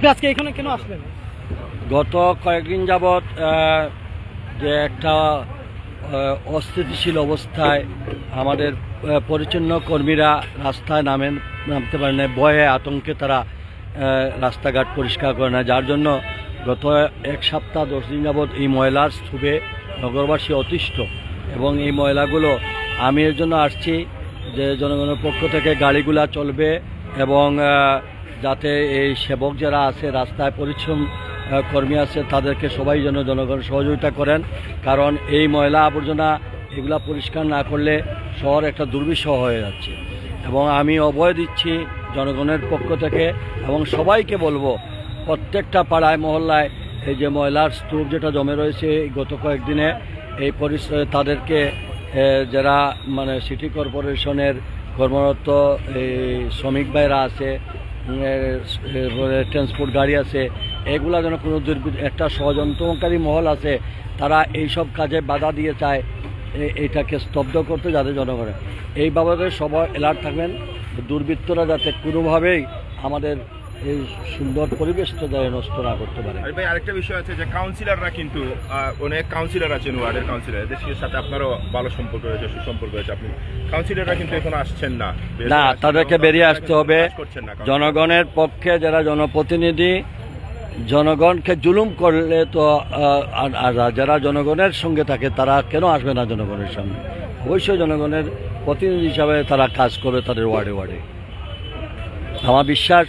আপনি আজকে এখানে কেন আসলেন? গত কয়েকদিন যাবৎ যে একটা অস্থিতিশীল অবস্থায় আমাদের পরিচ্ছন্ন কর্মীরা রাস্তায় নামেন নামতে পারে না ভয়ে, আতঙ্কে তারা রাস্তাঘাট পরিষ্কার করে না যার জন্য গত এক সপ্তাহ, দশ দিন যাবৎ এই ময়লার স্তূপে নগরবাসী অতিষ্ঠ এবং এই ময়লাগুলো আমি এর জন্য আসছি যে জনগণের পক্ষ থেকে গাড়িগুলা চলবে এবং যাতে এই সেবক যারা আছে, রাস্তায় পরিচ্ছন্ন কর্মী আছে, তাদেরকে সবাই যেন জনগণ সহযোগিতা করেন। কারণ এই ময়লা আবর্জনা এগুলা পরিষ্কার না করলে শহর একটা দুর্বিষহ হয়ে যাচ্ছে। এবং আমি অভয় দিচ্ছি জনগণের পক্ষ থেকে এবং সবাইকে বলব, প্রত্যেকটা পাড়ায়, মহল্লায় এই যে ময়লার স্তূপ যেটা জমে রয়েছে গত কয়েকদিনে, এই পরিস- তাদেরকে যারা মানে সিটি কর্পোরেশনের কর্মরত, এই শ্রমিক ভাইরা আছে ট্রান্সপোর্ট গাড়ি আছে, এগুলো যেন কোনো একটা ষড়যন্ত্রকারী মহল আছে, তারা এই সব কাজে বাধা দিয়ে চায় এটাকে স্তব্ধ করতে যাতে জনগণের। এই বাবদে সবাই অ্যালার্ট থাকবেন, দুর্বৃত্তরা যাতে কোনোভাবেই আমাদের এই সুন্দর পরিবেশটা যাতে নষ্ট না করতে পারে। ভাই আরেকটা বিষয় আছে যে কাউন্সিলররা কিন্তু অনেক কাউন্সিলর আছেন ওয়ার্ডের কাউন্সিলর এদের সাথে আপনারও ভালো সম্পর্ক রয়েছে সুসম্পর্ক রয়েছে। আপনি কাউন্সিলররা কিন্তু এখন আসছেন না। না তাদেরকে বেরিয়ে আসতে হবে। জনগণের পক্ষে যারা জনপ্রতিনিধি জনগণকে জুলুম করলে তো যারা জনগণের সঙ্গে থাকে তারা কেন আসবে না জনগণের সঙ্গে অবশ্যই জনগণের প্রতিনিধি হিসাবে তারা কাজ করবে তাদের ওয়ার্ডে ওয়ার্ডে। আমার বিশ্বাস